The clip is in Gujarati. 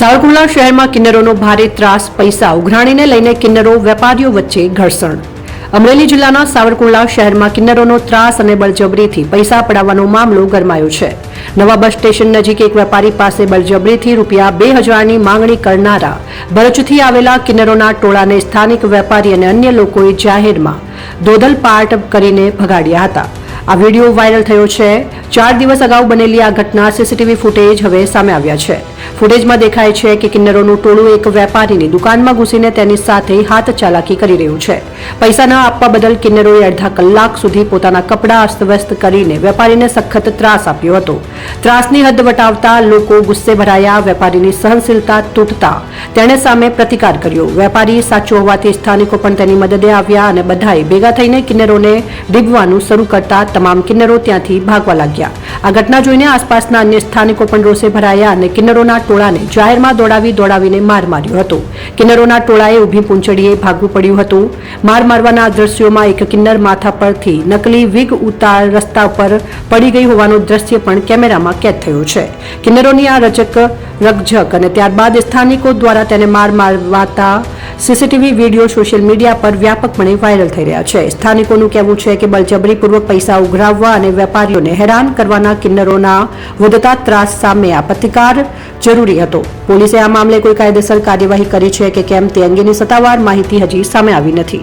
સાવરકુંડલા શહેરમાં કિન્નરોનો ભારે ત્રાસ, પૈસા ઉઘરાણીને લઈને કિન્નરો, વેપારીઓ વચ્ચે ઘર્ષણ. અમરેલી જિલ્લાના સાવરકુંડલા શહેરમાં કિન્નરોનો ત્રાસ અને બળજબરીથી પૈસા પડાવવાનો મામલો ગરમાયો છે. નવા બસ સ્ટેશન નજીક એક વેપારી પાસે બળજબરીથી રૂપિયા બે હજારની માંગણી કરનારા ભરૂચથી આવેલા કિન્નરોના ટોળાને સ્થાનિક વેપારી અને અન્ય લોકોએ જાહેરમાં દોધલ પાર્ટ કરીને ભગાડ્યા હતા. આ વીડિયો વાયરલ થયો છે ચાર દિવસ અગાઉ બનેલી આ ઘટના સીસીટીવી ફૂટેજ હવે સામે આવ્યા છે. ફૂટેજમાં દેખાય છે કે કિન્નરોનું ટોળું એક વેપારીની દુકાનમાં ઘૂસીને તેની સાથે હાથ ચાલાકી કરી રહ્યું છે. પૈસા ન આપવા બદલ કિન્નરોએ અડધા કલાક સુધી પોતાના કપડાં અસ્તવ્યસ્ત કરીને વેપારીને સખત ત્રાસ આપ્યો હતો. ત્રાસની હદ વટાવતા લોકો ગુસ્સે ભરાયા, વેપારીની સહનશીલતા તૂટતા. તેણે સામે પ્રતિકાર કર્યો. વેપારી સાચો હોવાથી સ્થાનિકો પણ તેની મદદે આવ્યા અને બધાએ ભેગા થઈને કિન્નરોને ડીબવાનું શરૂ કરતા તમામ કિન્નરો ત્યાંથી ભાગવા લાગ્યા. આ ઘટના જોઈને આસપાસના અન્ય સ્થાનિકો પણ રોષે ભરાયા અને કિન્નરોના ટોળાને જાહેરમાં દોડાવી દોડાવીને માર માર્યો હતો. કિન્નરોના ટોળાએ ઊભી પૂંછડીએ ભાગવું પડ્યું હતું. માર મારવાના દ્રશ્યોમાં એક કિન્નર માથા પરથી નકલી વિગ ઉતાર રસ્તા પર પડી ગઈ હોવાનું દ્રશ્ય પણ કેમેરામાં કેદ થયું છે. કિન્નરોની આ રજક રકઝક અને ત્યારબાદ સ્થાનિકો દ્વારા તેને માર મારવાતા સીસીટીવી વીડિયો સોશિયલ મીડિયા પર વ્યાપકપણે વાયરલ થઈ રહ્યા છે. સ્થાનિકોનું કહેવું છે કે બળજબરીપૂર્વક પૈસા ઉઘરાવવા અને વેપારીઓને હેરાન કરવાના કિન્નરોના વધતા ત્રાસ સામે આ પ્રતિકાર જરૂરી હતો. પોલીસે આ મામલે કોઈ કાયદેસર કાર્યવાહી કરી છે કે કેમ તે અંગેની સત્તાવાર માહિતી હજી સામે આવી નથી.